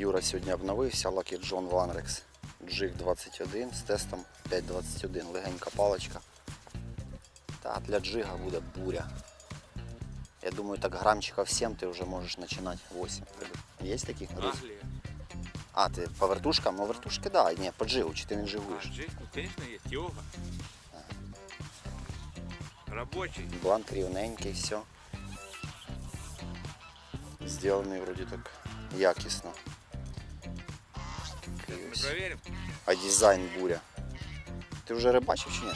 Юра сьогодні обновився, Lucky John Vanrex Jig 21 з тестом 5.21. Легенька паличка. Та для джига буде буря. Я думаю, так грамчиков 7 ти вже можеш починати 8. Є такі? А, ти по вертушкам? Ну вертушки, да. Ні, по джигу, чи ти не А, джигуєш? джиг, ну, конечно, есть. Йога. Рабочий. Бланк рівненький, все. Сделаний вроде так якісно. Мы проверим. А дизайн буря. Ти вже рибачив чи ні?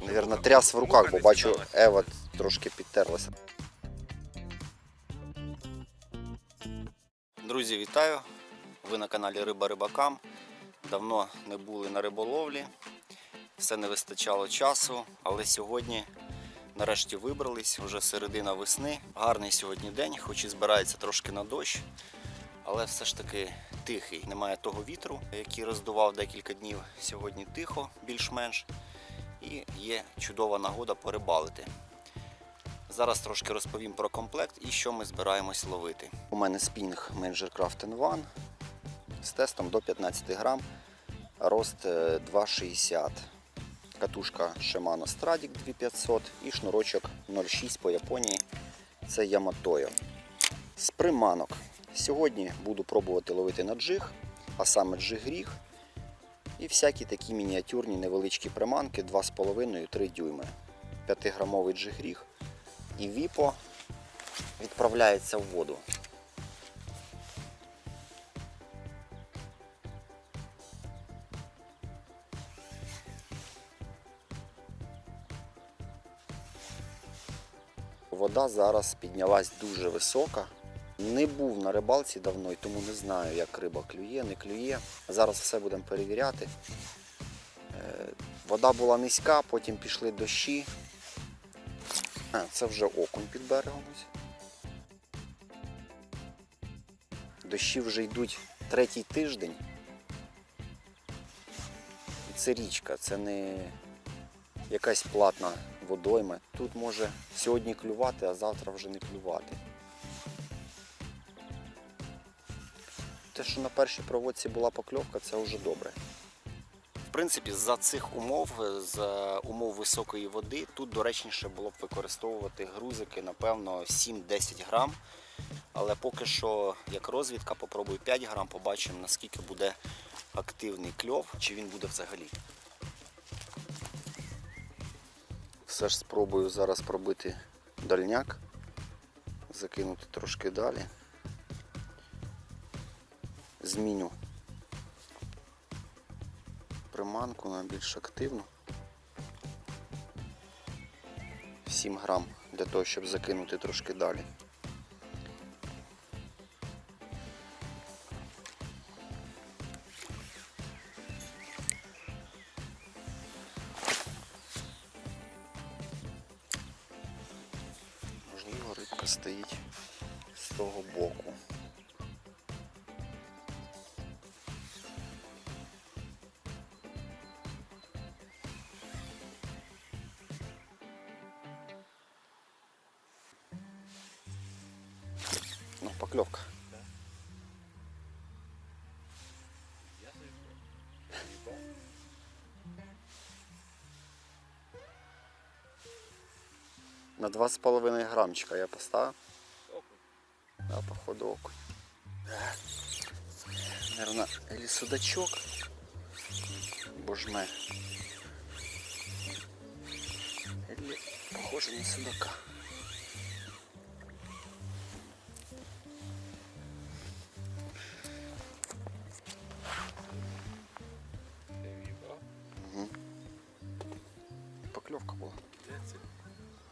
Не. Навірно, тряс в руках, бо бачу. Ева трошки підтерлася. Друзі, вітаю! Ви на каналі Риба Рибакам. Давно не були на риболовлі, все не вистачало часу, але сьогодні нарешті вибрались, вже середина весни. Гарний сьогодні день, хоч і збирається трошки на дощ, але все ж таки тихий. Немає того вітру, який роздував декілька днів. Сьогодні тихо, більш-менш і є чудова нагода порибалити. Зараз трошки розповім про комплект і що ми збираємось ловити. У мене спінг Manger Craft One з тестом до 15 грам, рост е, 2,60. Катушка Shimano Stradic 2500 і шнурочок 0,6 по Японії. Це Yamato. З приманок. Сьогодні буду пробувати ловити на джиг, а саме джиг-ріг. І всякі такі мініатюрні невеличкі приманки 2,5-3 дюйми. 5-грамовий джигріг і віпо відправляється в воду. Вода зараз піднялась дуже висока. Не був на рибалці давно і тому не знаю, як риба клює, не клює. Зараз все будемо перевіряти. Е, Вода була низька, потім пішли дощі. А, це вже окунь під берегом. Дощі вже йдуть третій тиждень. Це річка, це не якась платна водойма. Тут може сьогодні клювати, а завтра вже не клювати. Те, що на першій проводці була покльовка, це вже добре. В принципі, за цих умов, з умов високої води, тут доречніше було б використовувати грузики, напевно, 7-10 грам. Але поки що, як розвідка, попробую 5 грам, побачимо, наскільки буде активний кльов, чи він буде взагалі. Все ж спробую зараз пробити дальняк, закинути трошки далі. Зміню приманку на більш активну. 7 грам для того, щоб закинути трошки далі. Можливо, рибка стоїть з того боку. Ну, поклевка. На 2,5 грамчика я поставив. Да, походу окунь. Наверное, или судачок. Божме. Или похоже на судака.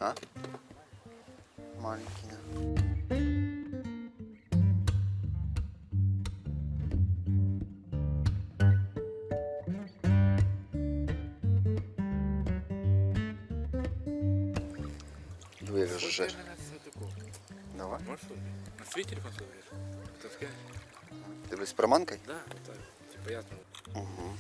А? Маленький, да. Як же. Давай. Можешь На свой телефон смотришь? Ти без приманкою? Да, вот так. Типа ясно. Угу.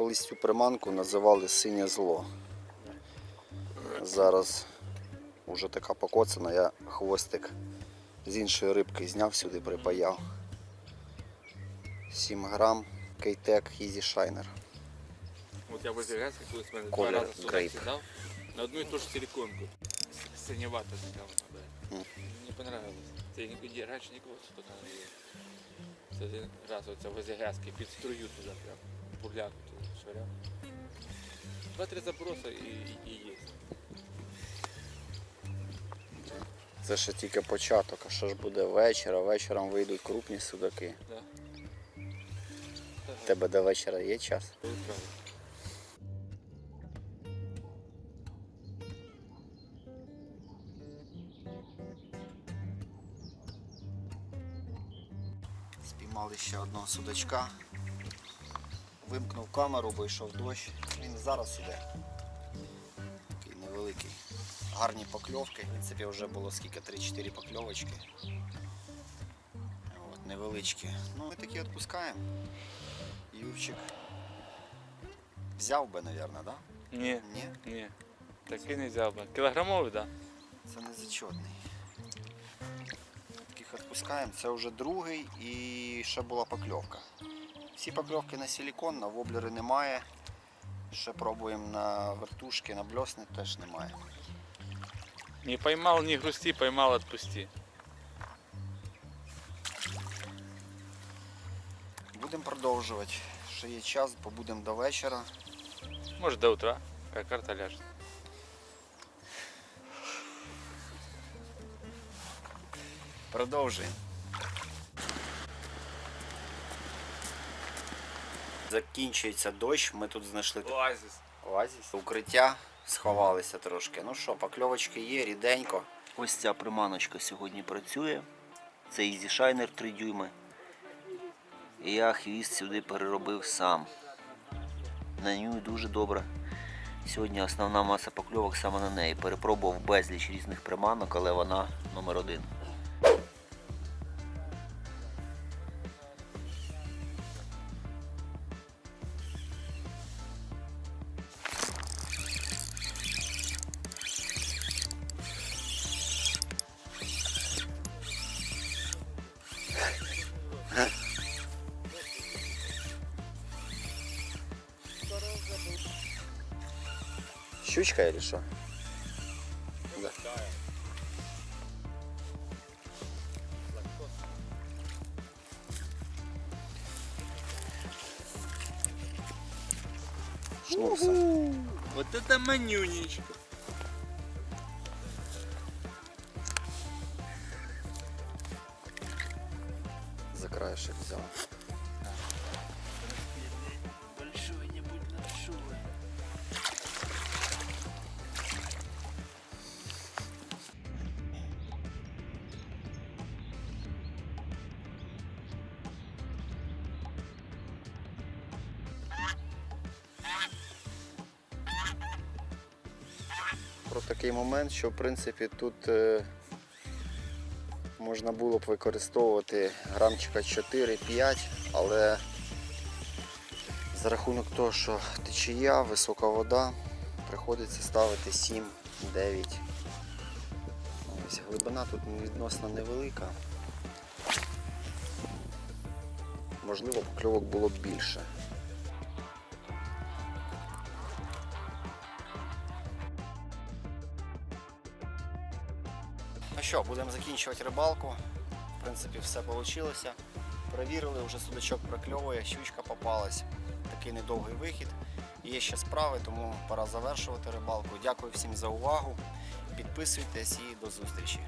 Колись цю приманку називали синє зло. Зараз вже така покоцана, я хвостик з іншої рибки зняв сюди, припаяв. 7 грам Кейтек Easy Shiner. Вот я возле колись мене Колір два рази сюди грейп. сідав на одну і ту ж силиконку. С- Синєвата така вона, да. Мгм. Мені понравилось. Це нікуди раніше нікого тут не було. Це один раз оце возле під струю туди прям. Бурляку туди швыряв. Два-три заброса і, і, і є. Це ще тільки початок, а що ж буде вечір, а вечором вийдуть крупні судаки. Да. У тебе до вечора є час? Спіймали ще одного судачка. Вимкнув камеру, бо йшов дощ. Він зараз іде. Такий невеликий. Гарні покльовки. В принципі, вже було скільки 3-4 покльовочки. От, невеличкі. Ну, ми такі відпускаємо. Юрчик. Взяв би, мабуть, да? Ні, Ні? ні. Такий не взяв би. Кілограмовий, так? Це не зачетний. Таких відпускаємо. Це вже другий і ще була покльовка. Всі покльовки на силікон, на воблери немає. Ще пробуємо на вертушки, на бльосни теж немає. Не поймал, не грусти, поймал, отпусти. Будемо продовжувати. Ще є час, побудемо до вечора. Может до утра, как карта ляжет. Продовжуємо. Закінчується дощ, ми тут знайшли Оазис. Оазіс. Укриття сховалися трошки. Ну що, покльовочки є, ріденько. Ось ця приманочка сьогодні працює. Це Easy Shiner 3 дюйми. І я хвіст сюди переробив сам. На нього дуже добре. Сьогодні основна маса покльовок саме на неї. Перепробував безліч різних приманок, але вона номер один. Щучка или що? Да. Шнурса. Вот это манюнечка. За краешек взял. Про такий момент, що в принципі тут е, можна було б використовувати грамчика 4-5, але за рахунок того, що течія, висока вода, приходиться ставити 7-9. Ось глибина тут відносно невелика. Можливо, покльовок було б більше. Ну що, будемо закінчувати рибалку. В принципі, все вийшло. Провірили, вже судачок прокльовує, щучка попалась. Такий недовгий вихід. Є ще справи, тому пора завершувати рибалку. Дякую всім за увагу. Підписуйтесь і до зустрічі.